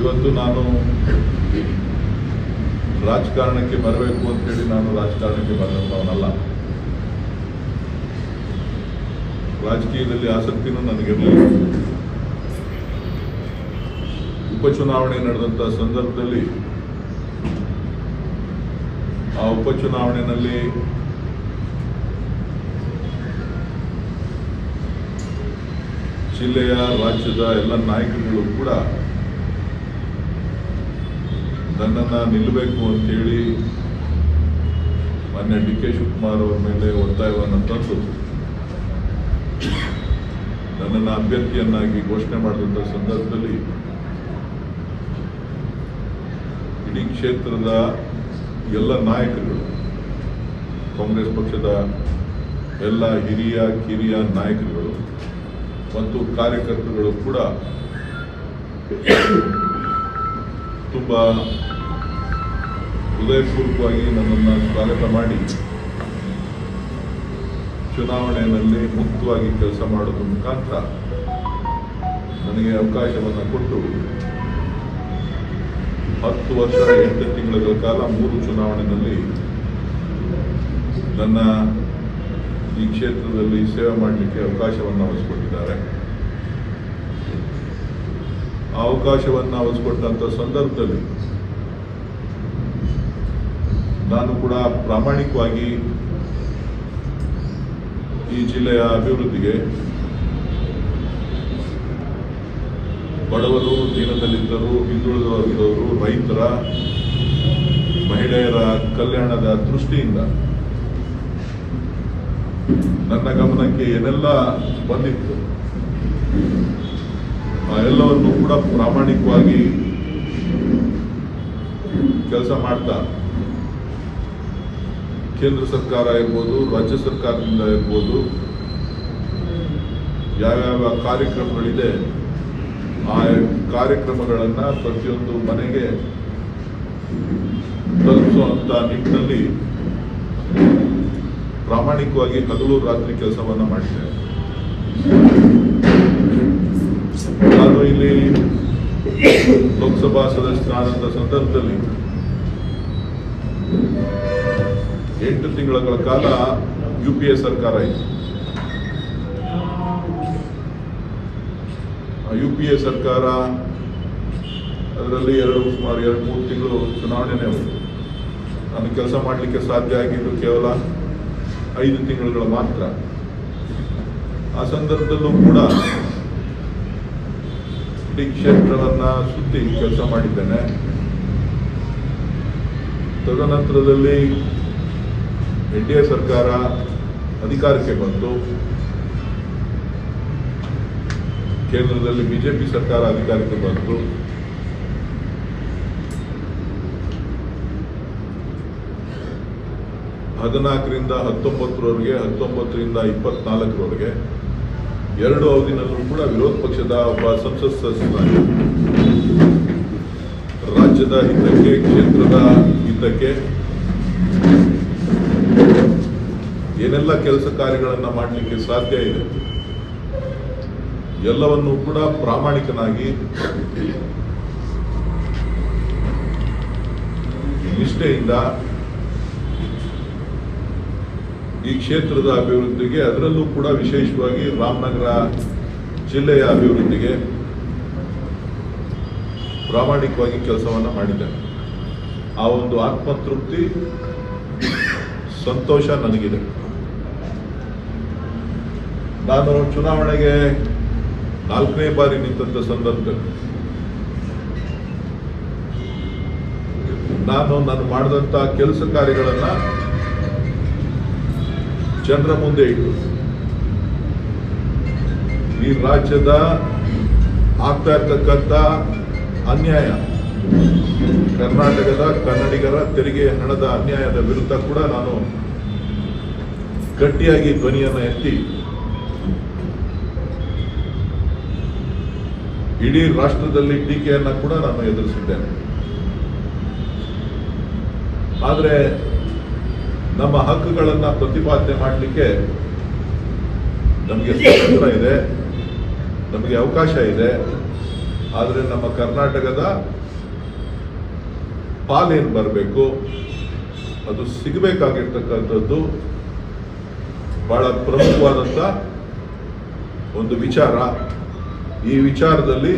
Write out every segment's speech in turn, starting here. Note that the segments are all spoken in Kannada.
ಇವತ್ತು ನಾನು ರಾಜಕಾರಣಕ್ಕೆ ಬರಬೇಕು ಅಂತೇಳಿ ನಾನು ರಾಜಕಾರಣಕ್ಕೆ ಬಂದಂಥವನಲ್ಲ ರಾಜಕೀಯದಲ್ಲಿ ಆಸಕ್ತಿನೂ ನನಗಿರಲಿಲ್ಲ. ಉಪಚುನಾವಣೆ ನಡೆದಂಥ ಸಂದರ್ಭದಲ್ಲಿ ಆ ಉಪಚುನಾವಣೆಯಲ್ಲಿ ಜಿಲ್ಲೆಯ, ರಾಜ್ಯದ ಎಲ್ಲ ನಾಯಕರುಗಳು ಕೂಡ ನನ್ನನ್ನು ನಿಲ್ಲಬೇಕು ಅಂತೇಳಿ ಮಾನ್ಯ ಡಿ ಕೆ ಶಿವಕುಮಾರ್ ಅವರ ಮೇಲೆ ಒತ್ತಾಯವನ್ನು ತಂದು ನನ್ನನ್ನು ಅಭ್ಯರ್ಥಿಯನ್ನಾಗಿ ಘೋಷಣೆ ಮಾಡಿದಂಥ ಸಂದರ್ಭದಲ್ಲಿ ಇಡೀ ಕ್ಷೇತ್ರದ ಎಲ್ಲ ನಾಯಕರುಗಳು, ಕಾಂಗ್ರೆಸ್ ಪಕ್ಷದ ಎಲ್ಲ ಹಿರಿಯ, ಕಿರಿಯ ನಾಯಕರುಗಳು ಮತ್ತು ಕಾರ್ಯಕರ್ತರುಗಳು ಕೂಡ ತುಂಬ ಹೃದಯಪೂರ್ವಕವಾಗಿ ನನ್ನನ್ನು ಸ್ವಾಗತ ಮಾಡಿ ಚುನಾವಣೆಯಲ್ಲಿ ಮುಕ್ತವಾಗಿ ಕೆಲಸ ಮಾಡೋದ್ರ ಮುಖಾಂತರ ನನಗೆ ಅವಕಾಶವನ್ನು ಕೊಟ್ಟು ಹತ್ತು ವರ್ಷ, ಎಂಟು ತಿಂಗಳ ಕಾಲ ಮೂರು ಚುನಾವಣೆಯಲ್ಲಿ ನನ್ನ ಈ ಕ್ಷೇತ್ರದಲ್ಲಿ ಸೇವೆ ಮಾಡಲಿಕ್ಕೆ ಅವಕಾಶವನ್ನು ವಹಿಸಿಕೊಟ್ಟಿದ್ದಾರೆ ಆ ಅವಕಾಶವನ್ನು ವಹಿಸಿಕೊಟ್ಟಂಥ ಸಂದರ್ಭದಲ್ಲಿ ನಾನು ಕೂಡ ಪ್ರಾಮಾಣಿಕವಾಗಿ ಈ ಜಿಲ್ಲೆಯ ಅಭಿವೃದ್ಧಿಗೆ ಬಡವರು ದೀನದಲ್ಲಿದ್ದರು ಹಿಂದುಳಿದ ವರ್ಗದವರು ರೈತರ, ಮಹಿಳೆಯರ ಕಲ್ಯಾಣದ ದೃಷ್ಟಿಯಿಂದ ನನ್ನ ಗಮನಕ್ಕೆ ಏನೆಲ್ಲ ಬಂದಿತ್ತು, ಆ ಎಲ್ಲವನ್ನು ಕೂಡ ಪ್ರಾಮಾಣಿಕವಾಗಿ ಕೆಲಸ ಮಾಡ್ತಾ ಕೇಂದ್ರ ಸರ್ಕಾರ ಇರ್ಬೋದು ರಾಜ್ಯ ಸರ್ಕಾರದಿಂದ ಇರ್ಬೋದು ಯಾವ್ಯಾವ ಕಾರ್ಯಕ್ರಮಗಳಿದೆ, ಆ ಕಾರ್ಯಕ್ರಮಗಳನ್ನು ಪ್ರತಿಯೊಂದು ಮನೆಗೆ ತಲುಪಿಸುವಂಥ ನಿಟ್ಟಿನಲ್ಲಿ ಪ್ರಾಮಾಣಿಕವಾಗಿ ಹಗಲು ರಾತ್ರಿ ಕೆಲಸವನ್ನು ಮಾಡಿದೆ ನಾನು ಇಲ್ಲಿ ಲೋಕಸಭಾ ಸದಸ್ಯನಾದಂಥ ಸಂದರ್ಭದಲ್ಲಿ ಎಂಟು ತಿಂಗಳ ಕಾಲ ಯು ಪಿ ಎ ಸರ್ಕಾರ ಇತ್ತು ಯು ಪಿ ಎ ಸರ್ಕಾರ ಅದರಲ್ಲಿ ಎರಡು ಸುಮಾರು ಎರಡು ಮೂರು ತಿಂಗಳು ಚುನಾವಣೆನೇ ಹೋಯಿತು ನಾನು ಕೆಲಸ ಮಾಡಲಿಕ್ಕೆ ಸಾಧ್ಯ ಆಗಿದ್ದು ಕೇವಲ ಐದು ತಿಂಗಳುಗಳು ಮಾತ್ರ. ಆ ಸಂದರ್ಭದಲ್ಲೂ ಕೂಡ ಇಡೀ ಕ್ಷೇತ್ರವನ್ನ ಸುತ್ತಿ ಕೆಲಸ ಮಾಡಿದ್ದೇನೆ. ತದನಂತರದಲ್ಲಿ ಎನ್ ಡಿ ಎ ಸರ್ಕಾರ ಅಧಿಕಾರಕ್ಕೆ ಬಂತು ಕೇಂದ್ರದಲ್ಲಿ ಬಿಜೆಪಿ ಸರ್ಕಾರ ಅಧಿಕಾರಕ್ಕೆ ಬಂತು ಹದಿನಾಲ್ಕರಿಂದ ಹತ್ತೊಂಬತ್ತರವರೆಗೆ, ಹತ್ತೊಂಬತ್ತರಿಂದ ಇಪ್ಪತ್ನಾಲ್ಕರವರೆಗೆ ಎರಡು ಅವಧಿನಲ್ಲೂ ಕೂಡ ವಿರೋಧ ಪಕ್ಷದ ಒಬ್ಬ ಸಂಸತ್ ರಾಜ್ಯದ ಹಿತಕ್ಕೆ, ಕ್ಷೇತ್ರದ ಹಿತಕ್ಕೆ ಏನೆಲ್ಲ ಕೆಲಸ ಕಾರ್ಯಗಳನ್ನು ಮಾಡಲಿಕ್ಕೆ ಸಾಧ್ಯ ಇದೆ, ಎಲ್ಲವನ್ನೂ ಕೂಡ ಪ್ರಾಮಾಣಿಕನಾಗಿ ನಿಷ್ಠೆಯಿಂದ ಈ ಕ್ಷೇತ್ರದ ಅಭಿವೃದ್ಧಿಗೆ, ಅದರಲ್ಲೂ ಕೂಡ ವಿಶೇಷವಾಗಿ ರಾಮನಗರ ಜಿಲ್ಲೆಯ ಅಭಿವೃದ್ಧಿಗೆ ಪ್ರಾಮಾಣಿಕವಾಗಿ ಕೆಲಸವನ್ನು ಮಾಡಿದ್ದೇನೆ ಆ ಒಂದು ಆತ್ಮತೃಪ್ತಿ, ಸಂತೋಷ ನನಗಿದೆ. ನಾನು ಚುನಾವಣೆಗೆ ನಾಲ್ಕನೇ ಬಾರಿ ನಿಂತಂತ ಸಂದರ್ಭ. ನಾನು ನಾನು ಮಾಡಿದಂಥ ಕೆಲಸ ಕಾರ್ಯಗಳನ್ನು ಜನರ ಮುಂದೆ ಇಟ್ಟು. ಈ ರಾಜ್ಯದ ಆಗ್ತಾ ಇರ್ತಕ್ಕಂಥ ಅನ್ಯಾಯ, ಕರ್ನಾಟಕದ ಕನ್ನಡಿಗರ ತೆರಿಗೆ ಹಣದ ಅನ್ಯಾಯದ ವಿರುದ್ಧ ಕೂಡ ನಾನು ಗಟ್ಟಿಯಾಗಿ ಧ್ವನಿಯನ್ನು ಎತ್ತಿ ಇಡೀ ರಾಷ್ಟ್ರದಲ್ಲಿ ಟೀಕೆಯನ್ನು ಕೂಡ ನಾನು ಎದುರಿಸಿದ್ದೇನೆ. ಆದರೆ ನಮ್ಮ ಹಕ್ಕುಗಳನ್ನು ಪ್ರತಿಪಾದನೆ ಮಾಡಲಿಕ್ಕೆ ನಮಗೆ ಸ್ವಾತಂತ್ರ್ಯ ಇದೆ, ನಮಗೆ ಅವಕಾಶ ಇದೆ. ಆದರೆ ನಮ್ಮ ಕರ್ನಾಟಕದ ಪಾಲೇನು ಬರಬೇಕು, ಅದು ಸಿಗಬೇಕಾಗಿರ್ತಕ್ಕಂಥದ್ದು ಬಹಳ ಪ್ರಮುಖವಾದಂಥ ಒಂದು ವಿಚಾರ. ಈ ವಿಚಾರದಲ್ಲಿ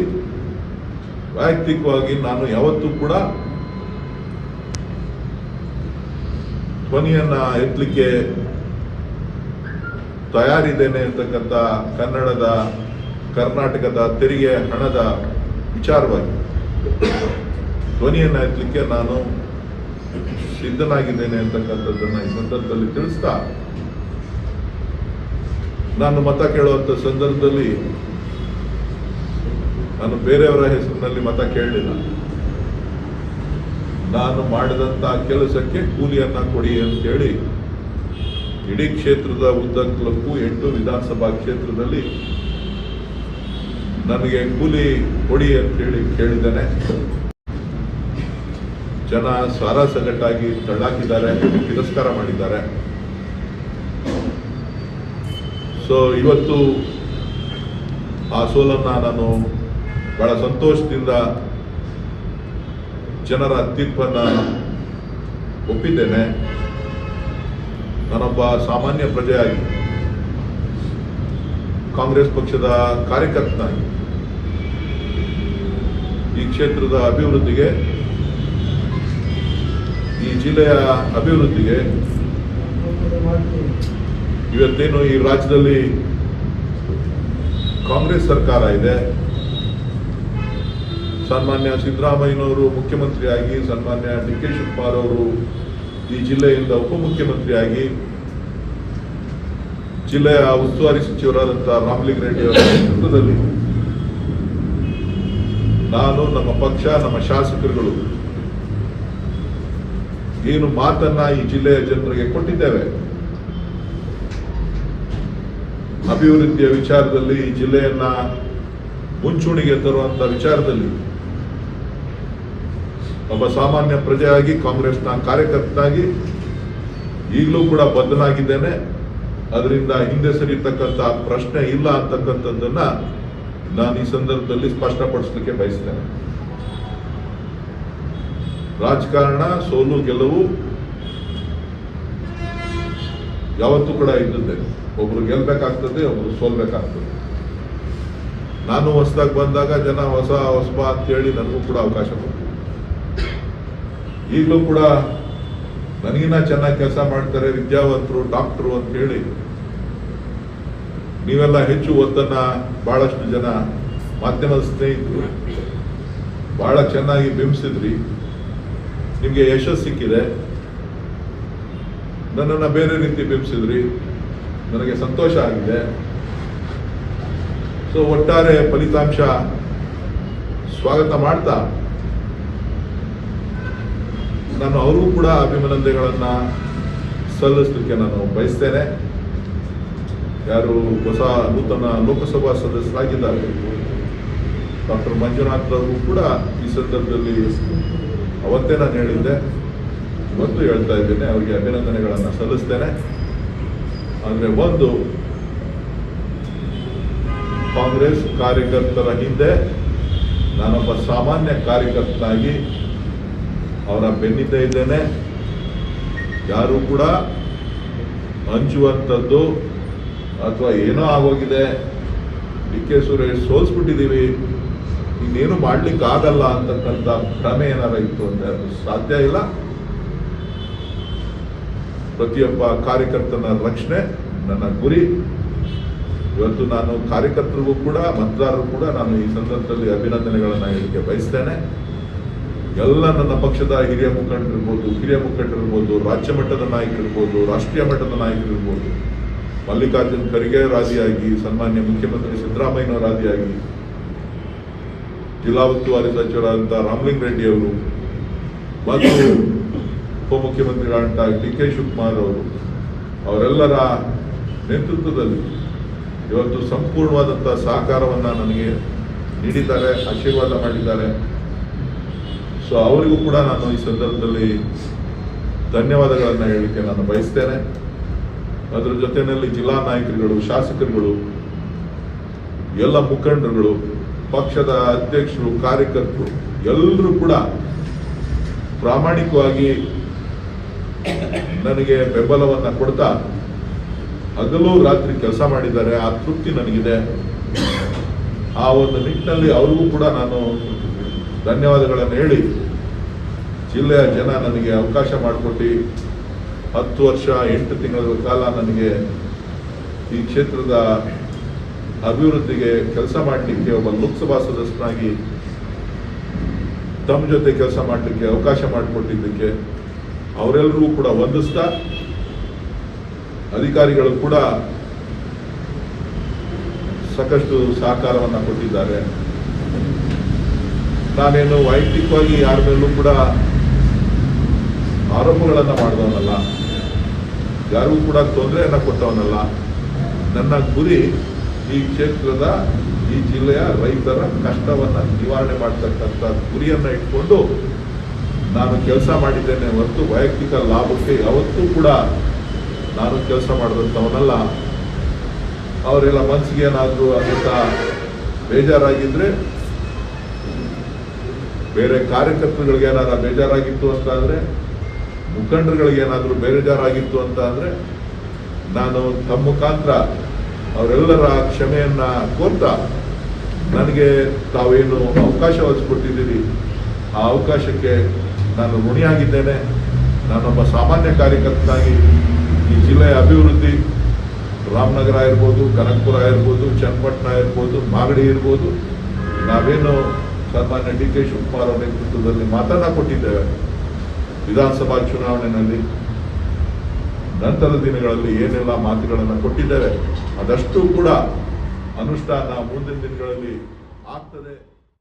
ವೈಯಕ್ತಿಕವಾಗಿ ನಾನು ಯಾವತ್ತೂ ಕೂಡ ಧ್ವನಿಯನ್ನ ಎತ್ತಲಿಕ್ಕೆ ತಯಾರಿದ್ದೇನೆ ಅಂತಕ್ಕಂಥ ಕನ್ನಡದ, ಕರ್ನಾಟಕದ ತೆರಿಗೆ ಹಣದ ವಿಚಾರವಾಗಿ. ಧ್ವನಿಯನ್ನು ಎತ್ತಲಿಕ್ಕೆ ನಾನು ಸಿದ್ಧನಾಗಿದ್ದೇನೆ ಅಂತಕ್ಕಂಥದ್ದನ್ನ ಈ ಸಂದರ್ಭದಲ್ಲಿ ತಿಳಿಸ್ತಾ, ನಾನು ಮತ ಕೇಳುವಂತ ಸಂದರ್ಭದಲ್ಲಿ ನಾನು ಬೇರೆಯವರ ಹೆಸರಿನಲ್ಲಿ ಮತ ಕೇಳಲಿಲ್ಲ. ನಾನು ಮಾಡಿದಂತ ಕೆಲಸಕ್ಕೆ ಕೂಲಿಯನ್ನ ಕೊಡಿ ಅಂತೇಳಿ ಇಡೀ ಕ್ಷೇತ್ರದ ಉದ್ದಕ್ಕೂ ಎಂಟು ವಿಧಾನಸಭಾ ಕ್ಷೇತ್ರದಲ್ಲಿ ನನಗೆ ಕೂಲಿ ಕೊಡಿ ಅಂತೇಳಿ ಕೇಳಿದ್ದೇನೆ. ಜನ ಸಾರಾಸಗಟ್ಟಾಗಿ ತಳ್ಳಾಕಿದ್ದಾರೆ, ತಿರಸ್ಕಾರ ಮಾಡಿದ್ದಾರೆ. ಸೊ ಇವತ್ತು ಆ ಸೋಲನ್ನ ನಾನು ಬಹಳ ಸಂತೋಷದಿಂದ ಜನರ ತೀರ್ಪನ್ನು ಒಪ್ಪಿದ್ದೇನೆ. ನಾನೊಬ್ಬ ಸಾಮಾನ್ಯ ಪ್ರಜೆಯಾಗಿ, ಕಾಂಗ್ರೆಸ್ ಪಕ್ಷದ ಕಾರ್ಯಕರ್ತನಾಗಿ, ಈ ಕ್ಷೇತ್ರದ ಅಭಿವೃದ್ಧಿಗೆ, ಈ ಜಿಲ್ಲೆಯ ಅಭಿವೃದ್ಧಿಗೆ ಇವತ್ತೇನು ಈ ರಾಜ್ಯದಲ್ಲಿ ಕಾಂಗ್ರೆಸ್ ಸರ್ಕಾರ ಇದೆ ಸನ್ಮಾನ್ಯ ಸಿದ್ದರಾಮಯ್ಯನವರು ಮುಖ್ಯಮಂತ್ರಿಯಾಗಿ, ಸನ್ಮಾನ್ಯ ಡಿ ಕೆ ಶಿವಕುಮಾರ್ ಅವರು ಈ ಜಿಲ್ಲೆಯಿಂದ ಉಪಮುಖ್ಯಮಂತ್ರಿಯಾಗಿ, ಜಿಲ್ಲೆಯ ಉಸ್ತುವಾರಿ ಸಚಿವರಾದಂಥ ರಾಮಲಿಂಗ ರೆಡ್ಡಿ ಅವರ ನೇತೃತ್ವದಲ್ಲಿ ನಾನು, ನಮ್ಮ ಪಕ್ಷ, ನಮ್ಮ ಶಾಸಕರುಗಳು ಏನು ಮಾತನ್ನ ಈ ಜಿಲ್ಲೆಯ ಜನರಿಗೆ ಕೊಟ್ಟಿದ್ದೇವೆ. ಅಭಿವೃದ್ಧಿಯ ವಿಚಾರದಲ್ಲಿ ಈ ಜಿಲ್ಲೆಯನ್ನ ಮುಂಚೂಣಿಗೆ ತರುವಂತ ವಿಚಾರದಲ್ಲಿ ಒಬ್ಬ ಸಾಮಾನ್ಯ ಪ್ರಜೆಯಾಗಿ ಕಾಂಗ್ರೆಸ್ನ ಕಾರ್ಯಕರ್ತನಾಗಿ ಈಗಲೂ ಕೂಡ ಬದ್ಧನಾಗಿದ್ದೇನೆ. ಅದರಿಂದ ಹಿಂದೆ ಸರಿಯತಕ್ಕಂಥ ಪ್ರಶ್ನೆ ಇಲ್ಲ ಅಂತಕ್ಕಂಥದ್ದನ್ನ ನಾನು ಈ ಸಂದರ್ಭದಲ್ಲಿ ಸ್ಪಷ್ಟಪಡಿಸಲಿಕ್ಕೆ ಬಯಸ್ತೇನೆ. ರಾಜಕಾರಣ, ಸೋಲು, ಗೆಲುವು ಯಾವತ್ತೂ ಕೂಡ ಇದ್ದದ್ದೇ. ಒಬ್ರು ಗೆಲ್ಬೇಕಾಗ್ತದೆ, ಒಬ್ರು ಸೋಲ್ಬೇಕಾಗ್ತದೆ. ನಾನು ಹೊಸದಾಗಿ ಬಂದಾಗ ಜನ ಹೊಸ ಹೊಸಬ ಅಂತೇಳಿ ನನಗೂ ಕೂಡ ಅವಕಾಶ ಕೊಟ್ಟರು. ಈಗಲೂ ಕೂಡ ನನಗಿನ್ನ ಚೆನ್ನಾಗಿ ಕೆಲಸ ಮಾಡ್ತಾರೆ ವಿದ್ಯಾವಂತರು, ಡಾಕ್ಟರು ಅಂತ ಹೇಳಿ ನೀವೆಲ್ಲ ಹೆಚ್ಚು ಒತ್ತನ್ನ ಬಹಳಷ್ಟು ಜನ ಮಾಧ್ಯಮದ ಸ್ನೇಹಿತರು ಬಹಳ ಚೆನ್ನಾಗಿ ಬಿಂಬಿಸಿದ್ರಿ. ನಿಮಗೆ ಯಶಸ್ಸು ಸಿಕ್ಕಿದೆ. ನನ್ನನ್ನು ಬೇರೆ ರೀತಿ ಬಿಂಬಿಸಿದ್ರಿ. ನನಗೆ ಸಂತೋಷ ಆಗಿದೆ. ಸೊ ಒಟ್ಟಾರೆ ಫಲಿತಾಂಶ ಸ್ವಾಗತ ಮಾಡ್ತಾ ನಾನು ಅವರಿಗೂ ಕೂಡ ಅಭಿನಂದನೆಗಳನ್ನು ಸಲ್ಲಿಸಲಿಕ್ಕೆ ನಾನು ಬಯಸ್ತೇನೆ. ಯಾರು ಹೊಸ ನೂತನ ಲೋಕಸಭಾ ಸದಸ್ಯರಾಗಿದ್ದಾರೆ, ಡಾಕ್ಟರ್ ಮಂಜುನಾಥ್ ಅವರು ಕೂಡ ಈ ಸಂದರ್ಭದಲ್ಲಿ ಅವತ್ತೇ ನಾನು ಹೇಳಿದ್ದೆ. ಇವತ್ತು ಹೇಳ್ತಾ ಇದ್ದೇನೆ, ಅವರಿಗೆ ಅಭಿನಂದನೆಗಳನ್ನು ಸಲ್ಲಿಸ್ತೇನೆ. ಅಂದ್ರೆ ಒಂದು, ಕಾಂಗ್ರೆಸ್ ಕಾರ್ಯಕರ್ತರ ಹಿಂದೆ ನಾನೊಬ್ಬ ಸಾಮಾನ್ಯ ಕಾರ್ಯಕರ್ತನಾಗಿ ಅವರ ಬೆನ್ನಿದ್ದೇ ಇದ್ದೇನೆ. ಯಾರು ಕೂಡ ಹಂಚುವಂಥದ್ದು ಅಥವಾ ಏನೋ ಆಗೋಗಿದೆ. ಡಿ ಕೆ ಸುರೇಶ್ ಸೋಲ್ಸ್ಬಿಟ್ಟಿದ್ದೀವಿ. ಇನ್ನೇನು ಮಾಡ್ಲಿಕ್ಕೆ ಆಗಲ್ಲ ಅಂತಕ್ಕಂಥ ಭ್ರಮೆ ಏನಾರ ಇತ್ತು ಅದು ಸಾಧ್ಯ ಇಲ್ಲ. ಪ್ರತಿಯೊಬ್ಬ ಕಾರ್ಯಕರ್ತನ ರಕ್ಷಣೆ ನನ್ನ ಗುರಿ. ಇವತ್ತು ನಾನು ಕಾರ್ಯಕರ್ತರಿಗೂ ಕೂಡ ಮತದಾರರು ಕೂಡ ನಾನು ಈ ಸಂದರ್ಭದಲ್ಲಿ ಅಭಿನಂದನೆಗಳನ್ನು ಹೇಳಿಕೆ ಬಯಸ್ತೇನೆ. ಎಲ್ಲ ನನ್ನ ಪಕ್ಷದ ಹಿರಿಯ ಮುಖಂಡರಿರ್ಬೋದು ಹಿರಿಯ ಮುಖಂಡರಿರ್ಬೋದು ರಾಜ್ಯ ಮಟ್ಟದ ನಾಯಕರಿರ್ಬೋದು ರಾಷ್ಟ್ರೀಯ ಮಟ್ಟದ ನಾಯಕರಿರ್ಬೋದು ಮಲ್ಲಿಕಾರ್ಜುನ್ ಖರ್ಗೆ ರಾಜಿಯಾಗಿ, ಸನ್ಮಾನ್ಯ ಮುಖ್ಯಮಂತ್ರಿ ಸಿದ್ದರಾಮಯ್ಯನವರು ರಾಜಿಯಾಗಿ, ಜಿಲ್ಲಾ ಉಸ್ತುವಾರಿ ಸಚಿವರಾದಂಥ ರಾಮಲಿಂಗ ರೆಡ್ಡಿ ಅವರು, ಮತ್ತು ಉಪಮುಖ್ಯಮಂತ್ರಿಗಳಂತ ಡಿ ಕೆ ಶಿವಕುಮಾರ್ ಅವರು, ಅವರೆಲ್ಲರ ನೇತೃತ್ವದಲ್ಲಿ ಇವತ್ತು ಸಂಪೂರ್ಣವಾದಂಥ ಸಹಕಾರವನ್ನು ನನಗೆ ನೀಡಿದ್ದಾರೆ, ಆಶೀರ್ವಾದ ಮಾಡಿದ್ದಾರೆ. ಸೊ ಅವರಿಗೂ ಕೂಡ ನಾನು ಈ ಸಂದರ್ಭದಲ್ಲಿ ಧನ್ಯವಾದಗಳನ್ನು ಹೇಳಲಿಕ್ಕೆ ನಾನು ಬಯಸ್ತೇನೆ. ಅದರ ಜೊತೆಯಲ್ಲಿ ಜಿಲ್ಲಾ ನಾಯಕರುಗಳು, ಶಾಸಕರುಗಳು, ಎಲ್ಲ ಮುಖಂಡರುಗಳು, ಪಕ್ಷದ ಅಧ್ಯಕ್ಷರು, ಕಾರ್ಯಕರ್ತರು, ಎಲ್ಲರೂ ಕೂಡ ಪ್ರಾಮಾಣಿಕವಾಗಿ ನನಗೆ ಬೆಂಬಲವನ್ನು ಕೊಡ್ತಾ ಹಗಲು ರಾತ್ರಿ ಕೆಲಸ ಮಾಡಿದ್ದಾರೆ. ಆ ತೃಪ್ತಿ ನನಗಿದೆ. ಆ ಒಂದು ನಿಟ್ಟಿನಲ್ಲಿ ಅವ್ರಿಗೂ ಕೂಡ ನಾನು ಧನ್ಯವಾದಗಳನ್ನು ಹೇಳಿ ಜಿಲ್ಲೆಯ ಜನ ನನಗೆ ಅವಕಾಶ ಮಾಡಿಕೊಟ್ಟು ಹತ್ತು ವರ್ಷ, ಎಂಟು ತಿಂಗಳ ಕಾಲ ನನಗೆ ಈ ಕ್ಷೇತ್ರದ ಅಭಿವೃದ್ಧಿಗೆ ಕೆಲಸ ಮಾಡಲಿಕ್ಕೆ ಒಬ್ಬ ಲೋಕಸಭಾ ಸದಸ್ಯನಾಗಿ ತಮ್ಮ ಜೊತೆ ಕೆಲಸ ಮಾಡಲಿಕ್ಕೆ ಅವಕಾಶ ಮಾಡಿಕೊಟ್ಟಿದ್ದಕ್ಕೆ ಅವರೆಲ್ಲರಿಗೂ ಕೂಡ ವಂದಿಸ್ತಾ ಅಧಿಕಾರಿಗಳು ಕೂಡ ಸಾಕಷ್ಟು ಸಹಕಾರವನ್ನು ಕೊಟ್ಟಿದ್ದಾರೆ. ನಾನೇನು ವೈಯಕ್ತಿಕವಾಗಿ ಯಾರ ಮೇಲೂ ಕೂಡ ಆರೋಪಗಳನ್ನು ಮಾಡಿದವನಲ್ಲ, ಯಾರಿಗೂ ಕೂಡ ತೊಂದರೆಯನ್ನು ಕೊಟ್ಟವನಲ್ಲ. ನನ್ನ ಗುರಿ ಈ ಕ್ಷೇತ್ರದ, ಈ ಜಿಲ್ಲೆಯ ರೈತರ ಕಷ್ಟವನ್ನು ನಿವಾರಣೆ ಮಾಡ್ತಕ್ಕಂಥ ಗುರಿಯನ್ನು ಇಟ್ಕೊಂಡು ನಾನು ಕೆಲಸ ಮಾಡಿದ್ದೇನೆ ಹೊರತು ವೈಯಕ್ತಿಕ ಲಾಭಕ್ಕೆ ಯಾವತ್ತೂ ಕೂಡ ನಾನು ಕೆಲಸ ಮಾಡಿದಂಥವನಲ್ಲ. ಅವರೆಲ್ಲ ಮನಸ್ಸಿಗೆ ಏನಾದರೂ ಅಂತ ಬೇಜಾರಾಗಿದ್ರೆ ಬೇರೆ ಕಾರ್ಯಕರ್ತರುಗಳಿಗೆ ಏನಾದ್ರು ಬೇಜಾರಾಗಿತ್ತು ಅಂತ ಅಂದ್ರೆ ಮುಖಂಡರುಗಳಿಗೆ ಏನಾದರೂ ಬೇಜಾರಾಗಿತ್ತು ಅಂತ ಅಂದ್ರೆ ನಾನು ತಮ್ಮ ಮುಖಾಂತರ ಅವರೆಲ್ಲರ ಕ್ಷಮೆಯನ್ನ ಕೋರ್ತಾ ನನಗೆ ತಾವೇನು ಅವಕಾಶ ಒದಗಿಸ್ಕೊಟ್ಟಿದ್ದೀರಿ. ಆ ಅವಕಾಶಕ್ಕೆ ನಾನು ಋಣಿಯಾಗಿದ್ದೇನೆ. ನಾನೊಬ್ಬ ಸಾಮಾನ್ಯ ಕಾರ್ಯಕರ್ತನಾಗಿ ಈ ಜಿಲ್ಲೆಯ ಅಭಿವೃದ್ಧಿ, ರಾಮನಗರ ಇರ್ಬೋದು ಕನಕಪುರ ಇರ್ಬೋದು ಚನ್ನಪಟ್ಟಣ ಇರ್ಬೋದು ಮಾಗಡಿ ಇರ್ಬೋದು ನಾವೇನು ಸನ್ಮಾನ್ಯ ಡಿ ಕೆ ಶಿವಕುಮಾರ್ ಅವರ ನೇತೃತ್ವದಲ್ಲಿ ಮಾತನ್ನ ಕೊಟ್ಟಿದ್ದೇವೆ ವಿಧಾನಸಭಾ ಚುನಾವಣೆಯಲ್ಲಿ ನಂತರ ದಿನಗಳಲ್ಲಿ ಏನೆಲ್ಲ ಮಾತುಗಳನ್ನು ಕೊಟ್ಟಿದ್ದೇವೆ, ಅದಷ್ಟು ಕೂಡ ಅನುಷ್ಠಾನ ಮುಂದಿನ ದಿನಗಳಲ್ಲಿ ಆಗ್ತದೆ.